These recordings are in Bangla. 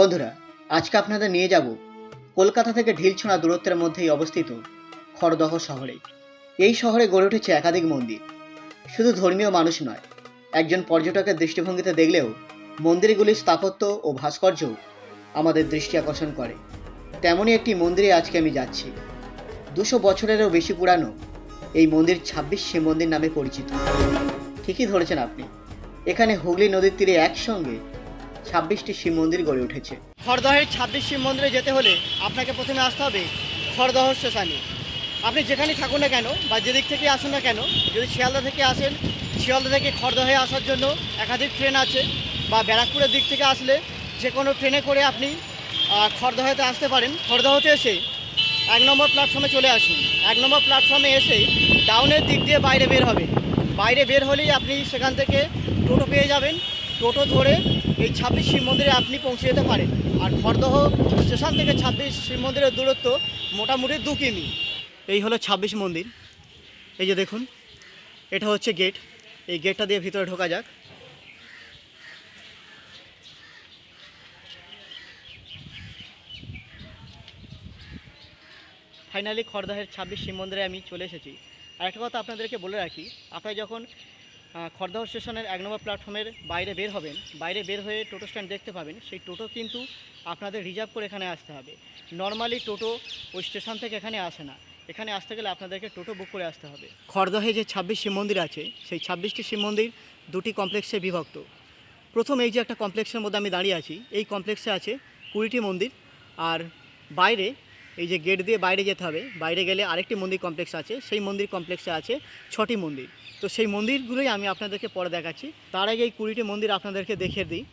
বন্ধুরা, আজকে আপনাদের নিয়ে যাব কলকাতা থেকে ঢিলছোঁড়া দূরত্বের মধ্যেই অবস্থিত খড়দহ শহরে। এই শহরে গড়ে উঠেছে একাধিক মন্দির। শুধু ধর্মীয় মানুষ নয়, একজন পর্যটকের দৃষ্টিভঙ্গিতে দেখলেও মন্দিরগুলির স্থাপত্য ও ভাস্কর্য আমাদের দৃষ্টি আকর্ষণ করে। তেমনই একটি মন্দিরে আজকে আমি যাচ্ছি। দুশো বছরেরও বেশি পুরানো এই মন্দির ছাব্বিশ শিব মন্দির নামে পরিচিত। ঠিকই ধরেছেন আপনি। এখানে হুগলি নদীর তীরে একসঙ্গে ছাব্বিশটি শিব মন্দির গড়ে উঠেছে। খড়দহের ছাব্বিশ শিব মন্দিরে যেতে হলে আপনাকে প্রথমে আসতে হবে খড়দহ স্টেশনে আপনি যেখানেই থাকুন না কেন বা যেদিক থেকে আসুন না কেন, যদি শিয়ালদা থেকে আসেন, শিয়ালদা থেকে খড়দহে আসার জন্য একাধিক ট্রেন আছে বা ব্যারাকপুরের দিক থেকে আসলে যে কোনো ট্রেনে করে আপনি খড়দহেতে আসতে পারেন। খড়দহতে এসে এক নম্বর প্ল্যাটফর্মে চলে আসুন। এক নম্বর প্ল্যাটফর্মে এসে ডাউনের দিক দিয়ে বাইরে বের হবে। বাইরে বের হলেই আপনি সেখান থেকে টোটো পেয়ে যাবেন। টোটো ধরে এই ছাব্বিশ শিব মন্দিরে আপনি পৌঁছে যেতে পারেন। আর খড়দহ স্টেশন থেকে ছাব্বিশ শিব মন্দিরের দূরত্ব মোটামুটি দু কিমি। এই হলো ছাব্বিশ মন্দির। এই যে দেখুন, এটা হচ্ছে গেট। এই গেটটা দিয়ে ভিতরে ঢোকা যাক। ফাইনালি খড়দহের ছাব্বিশ শিব মন্দিরে আমি চলে এসেছি। আর একটা কথা আপনাদেরকে বলে রাখি, আপনারা যখন খড়দহ স্টেশনের এক নম্বর প্ল্যাটফর্মের বাইরে বের হবেন। বাইরে বের হয়ে টোটো স্ট্যান্ড দেখতে পাবেন। সেই টোটো কিন্তু আপনাদের রিজার্ভ করে এখানে আসতে হবে। নর্মালি টোটো ওই স্টেশন থেকে এখানে আসে না। এখানে আসতে গেলে আপনাদেরকে টোটো বুক করে আসতে হবে। খড়দহে যে ছাব্বিশ শিব মন্দির আছে, সেই ছাব্বিশটি শিব মন্দির দুটি কমপ্লেক্সে বিভক্ত। প্রথম এই যে একটা কমপ্লেক্সের মধ্যে আমি দাঁড়িয়ে আছি, এই কমপ্লেক্সে আছে কুড়িটি মন্দির। আর বাইরে এই যে গেট দিয়ে বাইরে যেতে হবে, বাইরে গেলে আরেকটি মন্দির কমপ্লেক্স আছে। সেই মন্দির কমপ্লেক্সে আছে ছটি মন্দির। তো সেই মন্দিরগুলোই আমি আপনাদেরকে পরে দেখাচ্ছি। তার আগে এই কুড়িটি মন্দির আপনাদেরকে দেখে দিই।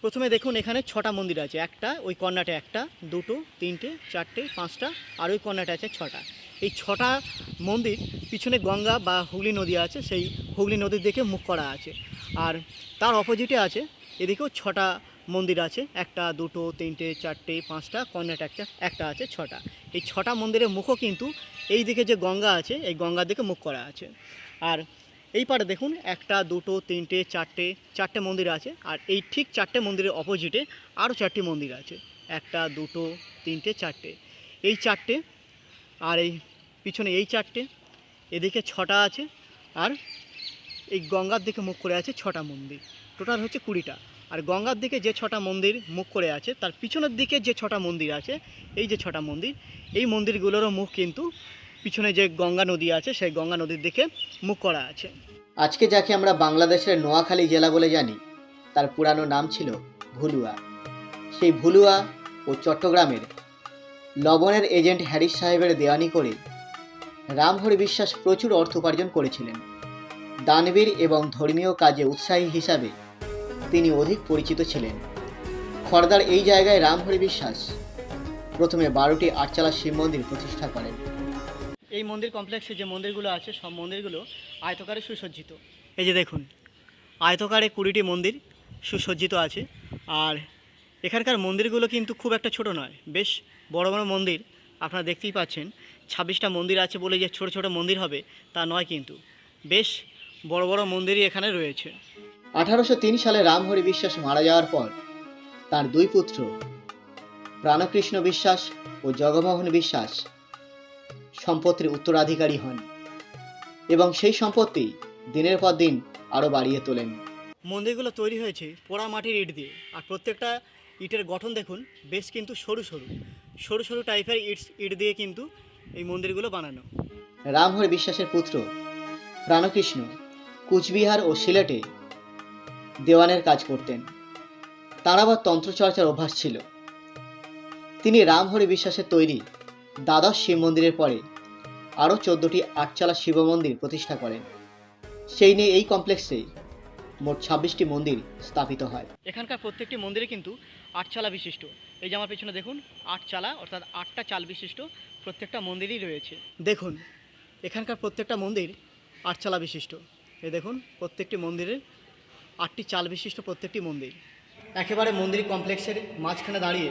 প্রথমে দেখুন, এখানে ছটা মন্দির আছে। একটা, ওই কর্নাটে একটা, দুটো, তিনটে, চারটে, পাঁচটা, আর ওই কর্নাটে আছে ছটা। এই ছটা মন্দির পিছনে গঙ্গা বা হুগলি নদী আছে, সেই হুগলি নদীর দিকে মুখ করা আছে। আর তার অপোজিটে আছে, এদিকেও ছটা মন্দির আছে। একটা, দুটো, তিনটে, চারটে, পাঁচটা কর্নাট একটা একটা আছে, ছটা। এই ছটা মন্দিরের মুখও কিন্তু এই দিকে যে গঙ্গা আছে, এই গঙ্গার দিকে মুখ করা আছে। আর এই পারে দেখুন, একটা, দুটো, তিনটে, চারটে চারটে মন্দির আছে। আর এই ঠিক চারটে মন্দিরের অপোজিটে আরও চারটি মন্দির আছে। একটা, দুটো, তিনটে, চারটে। এই চারটে আর এই পিছনে এই চারটে, এদিকে ছটা আছে। আর এই গঙ্গার দিকে মুখ করে আছে ছটা মন্দির। টোটাল হচ্ছে কুড়িটা। আর গঙ্গার দিকে যে ছটা মন্দির মুখ করে আছে, তার পিছনের দিকে যে ছটা মন্দির আছে, এই যে ছটা মন্দির, এই মন্দিরগুলোরও মুখ কিন্তু পিছনে যে গঙ্গা নদী আছে, সেই গঙ্গা নদীর দিকে মুখ করা আছে। আজকে যাকে আমরা বাংলাদেশের নোয়াখালী জেলা বলে জানি, তার পুরানো নাম ছিল ভুলুয়া। সেই ভুলুয়া ও চট্টগ্রামের লবণের এজেন্ট হ্যারিস সাহেবের দেওয়ানি করে রামহরি বিশ্বাস প্রচুর অর্থ উপার্জন করেছিলেন। দানবীর এবং ধর্মীয় কাজে উৎসাহী হিসাবে তিনি অধিক পরিচিত ছিলেন। খড়দার এই জায়গায় রামহরি বিশ্বাস প্রথমে বারোটি আটচালা শিব মন্দির প্রতিষ্ঠা করেন। এই মন্দির কমপ্লেক্সে যে মন্দিরগুলো আছে, সব মন্দিরগুলো আয়তকারে সুসজ্জিত। এই যে দেখুন, আয়তকারে কুড়িটি মন্দির সুসজ্জিত আছে। আর এখানকার মন্দিরগুলো কিন্তু খুব একটা ছোট নয়, বেশ বড় বড় মন্দির আপনারা দেখতেই পাচ্ছেন। ছাব্বিশটা মন্দির আছে বলে যে ছোট ছোট মন্দির হবে, তা নয় কিন্তু, বেশ বড় বড় মন্দিরই এখানে রয়েছে। আঠারোশো তিন সালে রামহরি বিশ্বাস মারা যাওয়ার পর, তার দুই পুত্র, প্রাণকৃষ্ণ বিশ্বাস ও জগমোহন বিশ্বাস সম্পত্তির উত্তরাধিকারী হন এবং সেই সম্পত্তি দিনের পর দিন আরও বাড়িয়ে তোলেন। মন্দিরগুলো তৈরি হয়েছে পোড়া মাটির ইট দিয়ে। আর প্রত্যেকটা ইটের গঠন দেখুন বেশ কিন্তু সরু সরু। সরু সরু টাইপের ইট ইট দিয়ে কিন্তু এই মন্দিরগুলো বানানো। রামহরি বিশ্বাসের পুত্র প্রাণকৃষ্ণ কুচবিহার ও সিলেটে দেওয়ানের কাজ করতেন। তার আবার তন্ত্রচর্চার অভ্যাস ছিল। তিনি রামহরি বিশ্বাসের তৈরি দ্বাদশ শিব মন্দিরের পরে আরও চোদ্দোটি আটচালা শিব মন্দির প্রতিষ্ঠা করেন। সেই নিয়ে এই কমপ্লেক্সে মোট ছাব্বিশটি মন্দির স্থাপিত হয়। এখানকার প্রত্যেকটি মন্দিরে কিন্তু আটচালা বিশিষ্ট। এই যে আমার পেছনে দেখুন, আটচালা, অর্থাৎ আটটা চাল বিশিষ্ট প্রত্যেকটা মন্দিরই রয়েছে। দেখুন, এখানকার প্রত্যেকটা মন্দির আটচালা বিশিষ্ট। এই দেখুন, প্রত্যেকটি মন্দিরের আটটি চাল বিশিষ্ট প্রত্যেকটি মন্দির। একেবারে মন্দির কমপ্লেক্সের মাঝখানে দাঁড়িয়ে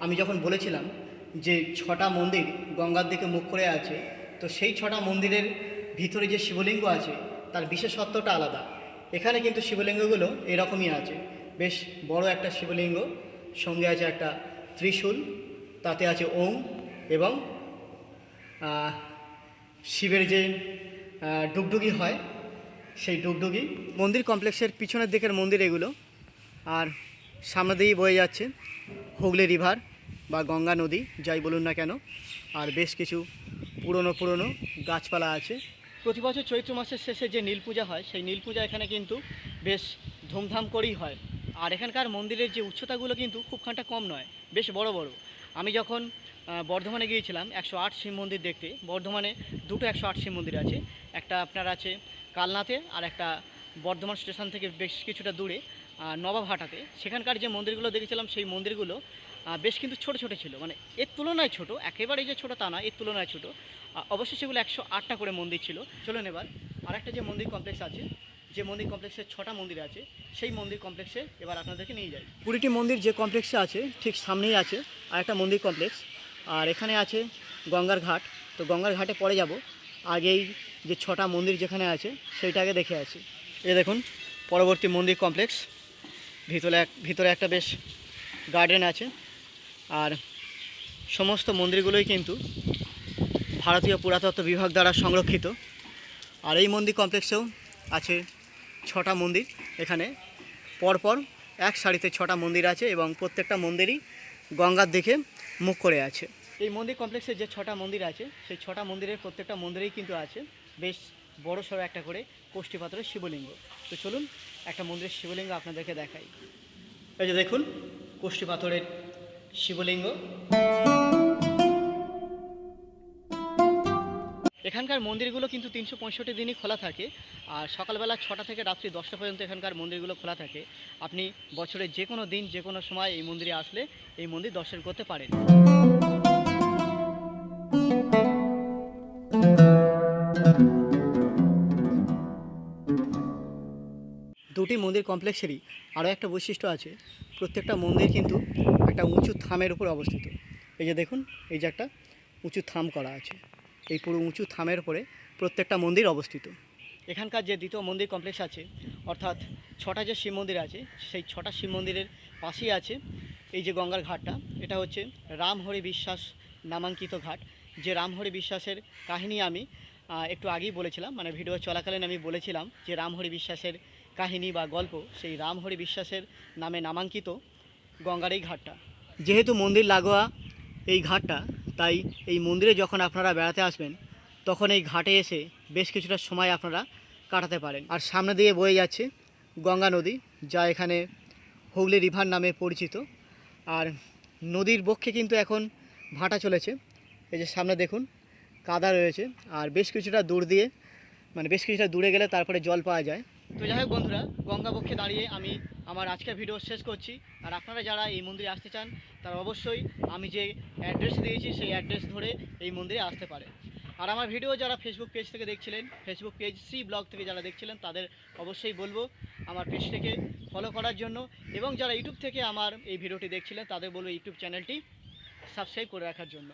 আমি যখন বলেছিলাম যে ছটা মন্দির গঙ্গার দিকে মুখ করে আছে, তো সেই ছটা মন্দিরের ভিতরে যে শিবলিঙ্গ আছে, তার বিশেষত্বটা আলাদা। এখানে কিন্তু শিবলিঙ্গগুলো এরকমই আছে। বেশ বড় একটা শিবলিঙ্গ, সঙ্গে আছে একটা ত্রিশূল, তাতে আছে ওম এবং শিবের যে ডুগডুগি হয়, সেই ডুগডুগি। মন্দির কমপ্লেক্সের পিছনের দিকের মন্দির এগুলো। আর সামনে দিয়েই বয়ে যাচ্ছে হুগলি রিভার। বা গঙ্গা নদী, যাই বলুন না কেন, আর বেশ কিছু পুরনো পুরনো গাছপালা আছে। প্রতি বছর চৈত্র মাসের শেষে যে নীল পূজা হয়, সেই নীল পূজা এখানে কিন্তু বেশ ধুমধাম করেই হয়। আর এখানকার মন্দিরের যে উচ্চতাগুলো কিন্তু খুব খানিকটা কম নয়, বেশ বড় বড়। আমি যখন বর্ধমানে গিয়েছিলাম, একশো আট শিব মন্দির দেখতে, বর্ধমানে দুটো একশো আট শিব মন্দির আছে। একটা আপনার আছে কালনাতে আর একটা বর্ধমান স্টেশন থেকে বেশ কিছুটা দূরে নবাবহাটাতে। সেখানকার যে মন্দিরগুলো দেখেছিলাম, সেই মন্দিরগুলো বেশ কিন্তু ছোট ছোট ছিল। মানে এর তুলনায় ছোট একেবারেই যে ছোট তা না, এর তুলনায় ছোট। অবশ্যই সেগুলো একশো আটটা করে মন্দির ছিল। চলুন এবার, আরেকটা যে মন্দির কমপ্লেক্স আছে, যে মন্দির কমপ্লেক্সে ছটা মন্দির আছে, সেই মন্দির কমপ্লেক্সে এবার আপনাদেরকে নিয়ে যাই। কুড়িটি মন্দির যে কমপ্লেক্সে আছে, ঠিক সামনেই আছে আর একটা মন্দির কমপ্লেক্স আর এখানে আছে গঙ্গার ঘাট। তো গঙ্গার ঘাটে পরে যাব। আগেই যে ছটা মন্দির যেখানে আছে সেইটাকে দেখে আছি এ দেখুন, পরবর্তী মন্দির কমপ্লেক্স ভিতরে এক, ভিতরে একটা বেশ গার্ডেন আছে। আর সমস্ত মন্দিরগুলোই কিন্তু ভারতীয় পুরাতত্ত্ব বিভাগ দ্বারা সংরক্ষিত। আর এই মন্দির কমপ্লেক্সেও আছে ছটা মন্দির। এখানে পরপর এক সারিতে ছটা মন্দির আছে এবং প্রত্যেকটা মন্দিরই গঙ্গার দিকে মুখ করে আছে। এই মন্দির কমপ্লেক্সে যে ছটা মন্দির আছে, সেই ছটা মন্দিরের প্রত্যেকটা মন্দিরেই কিন্তু আছে বেশ বড় সড়ো একটা করে কোষ্ঠী পাথরের শিবলিঙ্গ। তো চলুন একটা মন্দিরের শিবলিঙ্গ আপনাদেরকে দেখাই। এই যে দেখুন কোষ্ঠী পাথরের শিবলিঙ্গ। এখানকার মন্দিরগুলো কিন্তু তিনশো পঁয়ষট্টি দিনই খোলা থাকে, আর সকালবেলা ছটা থেকে রাত্রি দশটা পর্যন্ত এখানকার মন্দিরগুলো খোলা থাকে। আপনি বছরের যে কোনো দিন, যে কোনো সময় এই মন্দিরে আসলে এই মন্দির দর্শন করতে পারেন। দুটি মন্দির কমপ্লেক্সেরই আরও একটা বৈশিষ্ট্য আছে। প্রত্যেকটা মন্দির কিন্তু একটা উঁচু থামের উপর অবস্থিত। এই যে দেখুন, এই যে একটা উঁচু থাম করা আছে। এই পুরো উঁচু থামের উপরে প্রত্যেকটা মন্দির অবস্থিত। এখানকার যে দ্বিতীয় মন্দির কমপ্লেক্স আছে, অর্থাৎ ছটা যে শিব মন্দির আছে, সেই ছটা শিব মন্দিরের পাশেই আছে এই যে গঙ্গার ঘাটটা। এটা হচ্ছে রামহরি বিশ্বাস নামাঙ্কিত ঘাট। যে রামহরি বিশ্বাসের কাহিনী আমি একটু আগেই বলেছিলাম মানে ভিডিও চলাকালীন আমি বলেছিলাম যে রামহরি বিশ্বাসের কাহিনী বা গল্প সেই রামহরি বিশ্বাসের নামে নামাঙ্কিত গঙ্গার এই ঘাটটা। যেহেতু মন্দির লাগোয়া এই ঘাটটা, তাই এই মন্দিরে যখন আপনারা বেড়াতে আসবেন, তখন এই ঘাটে এসে বেশ কিছুটা সময় আপনারা কাটাতে পারেন। আর সামনে দিয়ে বয়ে যাচ্ছে গঙ্গা নদী, যা এখানে হুগলি রিভার নামে পরিচিত। আর নদীর বক্ষে কিন্তু এখন ভাটা চলেছে। এই যে সামনে দেখুন, কাদা রয়েছে। আর বেশ কিছুটা দূর দিয়ে মানে বেশ কিছুটা দূরে গেলে তারপরে জল পাওয়া যায়। তো যাই হোক বন্ধুরা, গঙ্গা বক্ষে দাঁড়িয়ে আমি আমার আজকের ভিডিও শেষ করছি। আর আপনারা যারা এই মন্দিরে আসতে চান, তারা অবশ্যই আমি যে অ্যাড্রেস দিয়েছি, সেই অ্যাড্রেস ধরে এই মন্দিরে আসতে পারে। আর আমার ভিডিও যারা ফেসবুক পেজ থেকে দেখছিলেন ফেসবুক পেজ সি ব্লগ থেকে যারা দেখছিলেন, তাদের অবশ্যই বলব আমার পেজটিকে ফলো করার জন্য। এবং যারা ইউটিউব থেকে আমার এই ভিডিওটি দেখছিলেন, তাদের বলব ইউটিউব চ্যানেলটি সাবস্ক্রাইব করে রাখার জন্য।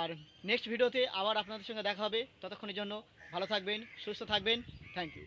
আর নেক্সট ভিডিওতে আবার আপনাদের সঙ্গে দেখা হবে। ততক্ষণের জন্য ভালো থাকবেন, সুস্থ থাকবেন। Thank you